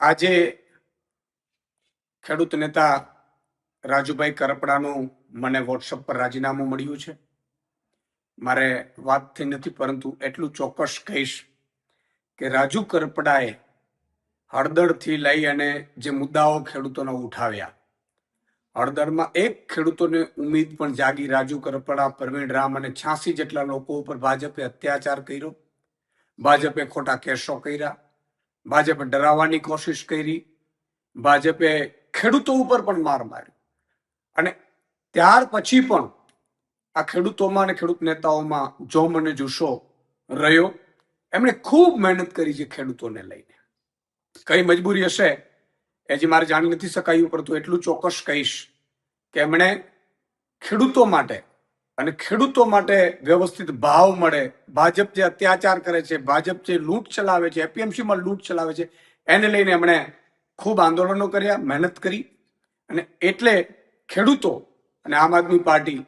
આજે ખેડૂત નેતા રાજુભાઈ કરપડાનું મને વોટ્સઅપ પર રાજીનામું મળ્યું છે. મારે વાત થઈ નથી, પરંતુ એટલું ચોક્કસ કહીશ કે રાજુ કરપડાએ હળદરથી લઈ અને જે મુદ્દાઓ ખેડૂતોને ઉઠાવ્યા. હળદરમાં એક ખેડૂતોને ઉમ્મીદ પણ જાગી રાજુ કરપડા, પ્રવીણ રામ અને છ્યાસી જેટલા લોકો ઉપર ભાજપે અત્યાચાર કર્યો. ભાજપે ખોટા કેસો કર્યા. ભાજપે ડરાવવાની કોશિશ કરી, ભાજપે ખેડૂતો ઉપર પણ માર માર્યો. અને ત્યાર પછી પણ આ ખેડૂતોમાં અને ખેડૂત નેતાઓમાં જો મને જુસ્સો રહ્યો. એમણે ખૂબ મહેનત કરી છે ખેડૂતોને લઈને. કઈ મજબૂરી હશે એ જે મારે જાણી નથી શકાયું, પરંતુ એટલું ચોક્કસ કહીશ કે એમણે ખેડૂતો માટે અને ખેડૂતો માટે વ્યવસ્થિત ભાવ મળે. ભાજપ જે અત્યાચાર કરે છે, ભાજપ જે લૂંટ ચલાવે છે, એપીએમસીમાં લૂંટ ચલાવે છે, એને લઈને એમણે ખૂબ આંદોલનો કર્યા, મહેનત કરી. અને એટલે ખેડૂતો અને આમ આદમી પાર્ટી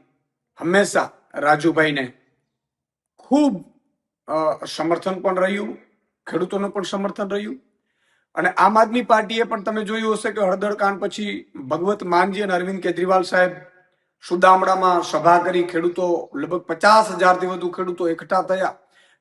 હંમેશા રાજુભાઈને ખૂબ સમર્થન પણ રહ્યું, ખેડૂતોનું પણ સમર્થન રહ્યું. અને આમ આદમી પાર્ટીએ પણ તમે જોયું હશે કે હળદર કાંડ પછી ભગવત માનજી અને અરવિંદ કેજરીવાલ સાહેબ સુદામડામાં સભા કરી ખેડૂતો લગભગ પચાસ હજારથી વધુ ખેડૂતો એકઠા થયા.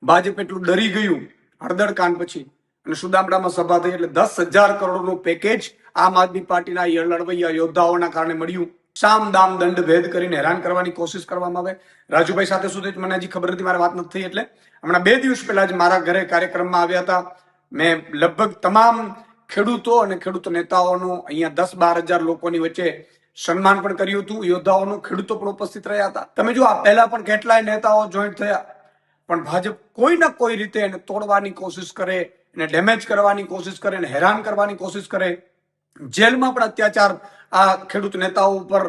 ભાજપ એટલું ડરી ગયું હળદર કાંડ પછી અને સુદામડામાં સભા થઈ એટલે દસ હજાર કરોડનું પેકેજ આમ આદમી પાર્ટીના લડવૈયા યોદ્ધાઓના કારણે મળ્યું. સામ દામ દંડ ભેદ કરીને હેરાન કરવાની કોશિશ કરવામાં આવે. રાજુભાઈ સાથે સુધી મને હજી ખબર નથી, મારે વાત નથી થઈ એટલે. હમણાં બે દિવસ પહેલા જ મારા ઘરે કાર્યક્રમમાં આવ્યા હતા. મેં લગભગ તમામ ખેડૂતો અને ખેડૂત નેતાઓનું અહીંયા દસ બાર હજાર લોકોની વચ્ચે સન્માન પણ કર્યું હતું. યોદ્ધાઓનું ખેડૂતો પણ ઉપસ્થિત રહ્યા હતા. તમે જો આ પહેલા પણ કેટલાય નેતાઓ જોઈન્ટ થયા. પણ ભાજપ કોઈ ના કોઈ રીતે એને તોડવાની કોશિશ કરે, એને ડેમેજ કરવાની કોશિશ કરે, એને હેરાન કરવાની કોશિશ કરે. જેલમાં પણ અત્યાચાર આ ખેડૂત નેતાઓ ઉપર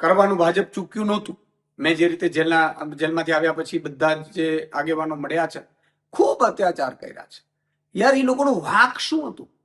કરવાનું ભાજપ ચૂક્યું નહોતું. મેં જે રીતે જેલના, જેલમાંથી આવ્યા પછી બધા જે આગેવાનો મળ્યા છે, ખૂબ અત્યાચાર કર્યા છે. યાર, એ લોકોનું વાક શું હતું?